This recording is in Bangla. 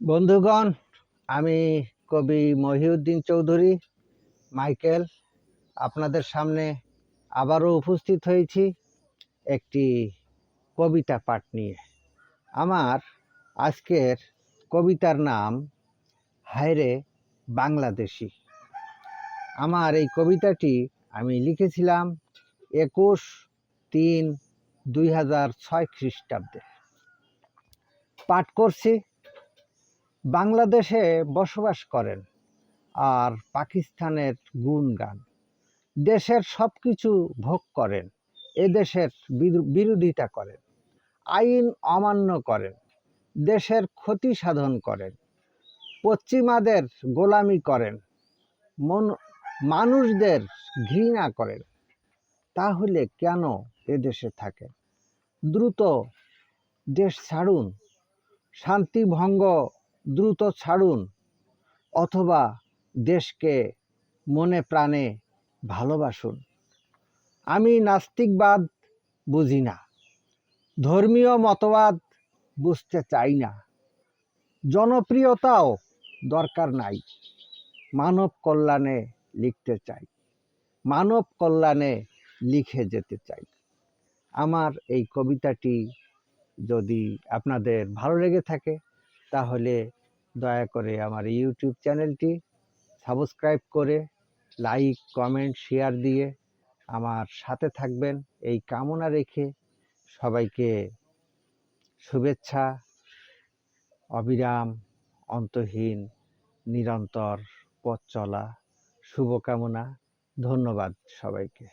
বন্ধুগণ, আমি কবি মহিউদ্দিন চৌধুরী, মাইকেল, আপনাদের সামনে আবারও উপস্থিত হয়েছি একটি কবিতা পাঠ নিয়ে। আমার আজকের কবিতার নাম হায়রে বাংলাদেশি। আমার এই কবিতাটি আমি লিখেছিলাম একুশ তিন দুই হাজার ছয় খ্রিস্টাব্দে। পাঠ করছি বাংলাদেশে বসবাস করেন আর পাকিস্তানের গুণগান। দেশের সব কিছু ভোগ করেন, এদেশের দেশের বিরোধিতা করেন, আইন অমান্য করেন, দেশের ক্ষতি সাধন করেন, পশ্চিমাদের গোলামি করেন, মন, মানুষদের ঘৃণা করেন। তাহলে কেন এদেশে দেশে থাকেন? দ্রুত দেশ ছাড়ুন, শান্তি ভঙ্গ দ্রুত ছাড়ুন, অথবা দেশকে মনে প্রাণে ভালোবাসুন। আমি নাস্তিকবাদ বুঝি না, ধর্মীয় মতবাদ বুঝতে চাই না। জনপ্রিয়তাও দরকার নাই, মানব কল্যাণে লিখতে চাই, মানব কল্যাণে লিখে যেতে চাই। আমার এই কবিতাটি যদি আপনাদের ভালো লেগে থাকে, তাহলে দয়া করে আমার ইউটিউব চ্যানেলটি সাবস্ক্রাইব করে লাইক, কমেন্ট, শেয়ার দিয়ে আমার সাথে থাকবেন। এই কামনা রেখে সবাইকে শুভেচ্ছা, অবিরাম, অন্তহীন, নিরন্তর পথ চলা শুভকামনা। ধন্যবাদ সবাইকে।